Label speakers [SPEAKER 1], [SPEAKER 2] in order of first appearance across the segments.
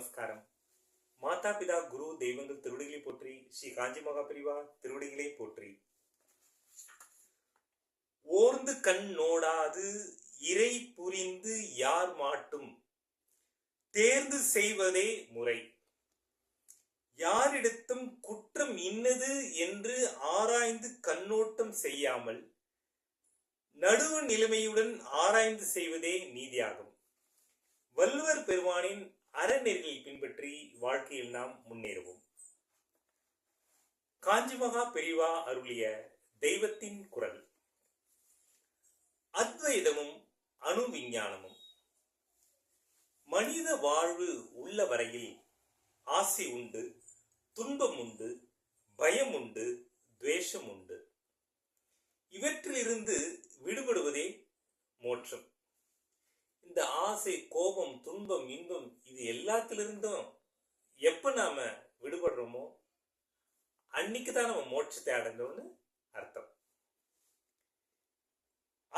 [SPEAKER 1] நமஸ்காரம். மாதா பிதா குரு தெய்வங்கள் திருவடிகளை போற்றி ஸ்ரீ காஞ்சி மகா பிரிவா திருவடிகளை போற்றி. ஓர்ந்து கண் நோடாது இறை புரிந்து யார் மாட்டும்? தேர்ந்து செய்வதே முறை. யாரிடத்தும் குற்றம் இன்னது என்று ஆராய்ந்து கண்ணோட்டம் செய்யாமல் நடுவு நிலைமையுடன் ஆராய்ந்து செய்வதே நீதியாகும். வள்ளுவர் பெருமானின் அறநெறிகளை பின்பற்றி வாழ்க்கையில் நாம் முன்னேறுவோம். காஞ்சி மகா பெரிவா அருளிய தெய்வத்தின் குரல். அத்வைதமும் அணு விஞ்ஞானமும் மனித வாழ்வு உள்ள வரையில் ஆசை உண்டு துன்பம் உண்டு பயம் உண்டு துவேஷம் உண்டு. இவற்றிலிருந்து விடுபடுவதே மோட்சம். இந்த ஆசை கோபம் துன்பம் இன்பம் எல்லாத்திலிருந்தும் எப்போ நாம விடுபடுறோமோ அன்னைக்கு தான் நம்ம மோட்சத்தை அடைந்தோம்னு அர்த்தம்.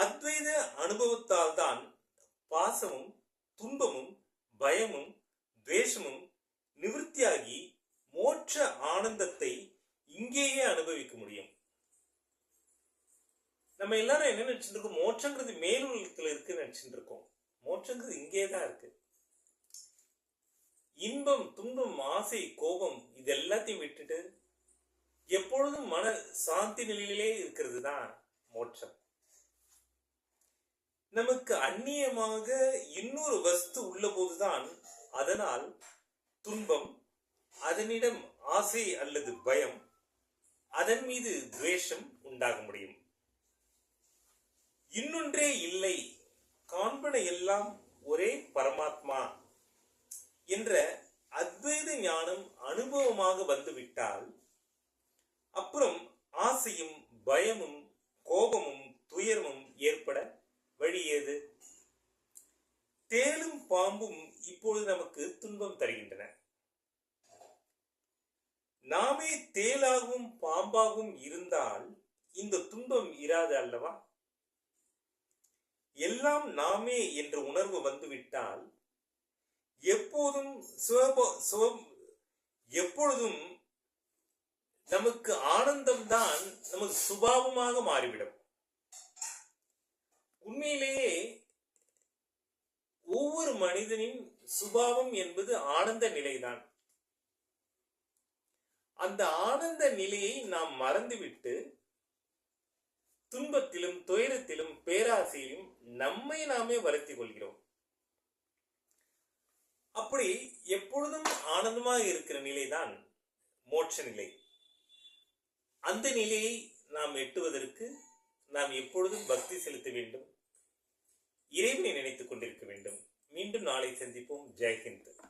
[SPEAKER 1] அத்வைத அனுபவத்தால் தான் பாசமும் துன்பமும் பயமும் துவேஷமும் நிவிருத்தியாகி மோட்ச ஆனந்தத்தை இங்கேயே அனுபவிக்க முடியும். நம்ம எல்லாரும் என்ன நினைச்சிட்டு இருக்கோம்? மோட்சங்கிறது மேலுலகத்தில் இருக்குன்னு நினைச்சிட்டு இருக்கோம். மோட்சங்கிறது இங்கே தான் இருக்கு. இன்பம் துன்பம் ஆசை கோபம் இது எல்லாத்தையும் விட்டுட்டு எப்பொழுதும் மன சாந்தி நிலையிலே இருக்கிறது தான் மோட்சம். நமக்கு அந்நியமாக இன்னொரு வஸ்து உள்ள போதுதான் அதனால் துன்பம் அதனிடம் ஆசை அல்லது பயம் அதன் மீது துவேஷம் உண்டாக முடியும். இன்னொன்றே இல்லை காண்பன எல்லாம் ஒரே பரமாத்மா என்ற அத்வைத ஞானம் அனுபவமாக வந்துவிட்டால் அப்புறம் ஆசையும் பயமும் கோபமும் துயரமும் ஏற்பட வழி ஏது? தேலும் பாம்பும் இப்பொழுது நமக்கு துன்பம் தருகின்றன. நாமே தேலாகவும் பாம்பாகவும் இருந்தால் இந்த துன்பம் இராது அல்லவா? எல்லாம் நாமே என்ற உணர்வு வந்துவிட்டால் எப்போதும் சிவப சிவம் எப்பொழுதும் நமக்கு ஆனந்தம் தான் நமக்கு சுபாவமாக மாறிவிடும். உண்மையிலேயே ஒவ்வொரு மனிதனின் சுபாவம் என்பது ஆனந்த நிலைதான். அந்த ஆனந்த நிலையை நாம் மறந்துவிட்டு துன்பத்திலும் துயரத்திலும் பேராசையிலும் நம்மை நாமே வருத்திக் கொள்கிறோம். அப்படி எப்பொழுதும் ஆனந்தமாக இருக்கிற நிலைதான் மோட்ச நிலை. அந்த நிலையை நாம் எட்டுவதற்கு நாம் எப்பொழுதும் பக்தி செலுத்த வேண்டும். இறைவனை நினைத்துக் கொண்டிருக்க வேண்டும். மீண்டும் நாளை சந்திப்போம். ஜெய்ஹிந்த்.